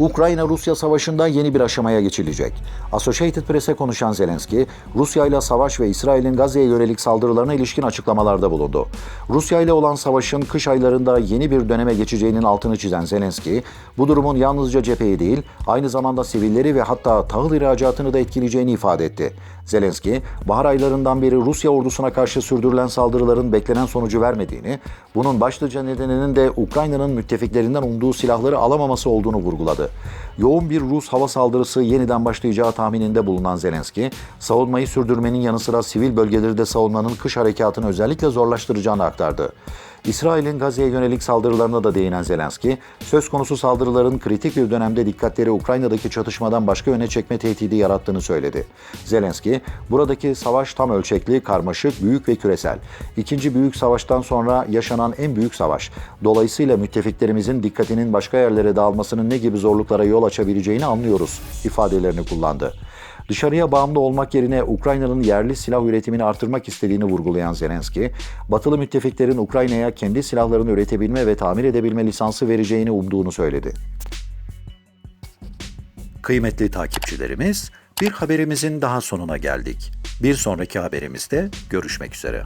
Ukrayna-Rusya savaşında yeni bir aşamaya geçilecek. Associated Press'e konuşan Zelenski, Rusya ile savaş ve İsrail'in Gazze'ye yönelik saldırılarına ilişkin açıklamalarda bulundu. Rusya ile olan savaşın kış aylarında yeni bir döneme geçeceğinin altını çizen Zelenski, bu durumun yalnızca cepheyi değil, aynı zamanda sivilleri ve hatta tahıl ihracatını da etkileyeceğini ifade etti. Zelenski, bahar aylarından beri Rusya ordusuna karşı sürdürülen saldırıların beklenen sonucu vermediğini, bunun başlıca nedeninin de Ukrayna'nın müttefiklerinden umduğu silahları alamaması olduğunu vurguladı. Yoğun bir Rus hava saldırısı yeniden başlayacağı tahmininde bulunan Zelenski, savunmayı sürdürmenin yanı sıra sivil bölgeleri de savunmanın kış harekatını özellikle zorlaştıracağını aktardı. İsrail'in Gazze'ye yönelik saldırılarına da değinen Zelenski, söz konusu saldırıların kritik bir dönemde dikkatleri Ukrayna'daki çatışmadan başka yöne çekme tehdidi yarattığını söyledi. Zelenski, buradaki savaş tam ölçekli, karmaşık, büyük ve küresel. İkinci büyük savaştan sonra yaşanan en büyük savaş. Dolayısıyla müttefiklerimizin dikkatinin başka yerlere dağılmasının ne gibi zorluklara yol açabileceğini anlıyoruz ifadelerini kullandı. Dışarıya bağımlı olmak yerine Ukrayna'nın yerli silah üretimini artırmak istediğini vurgulayan Zelenski, batılı müttefiklerin Ukrayna'ya kendi silahlarını üretebilme ve tamir edebilme lisansı vereceğini umduğunu söyledi. Kıymetli takipçilerimiz, bir haberimizin daha sonuna geldik. Bir sonraki haberimizde görüşmek üzere.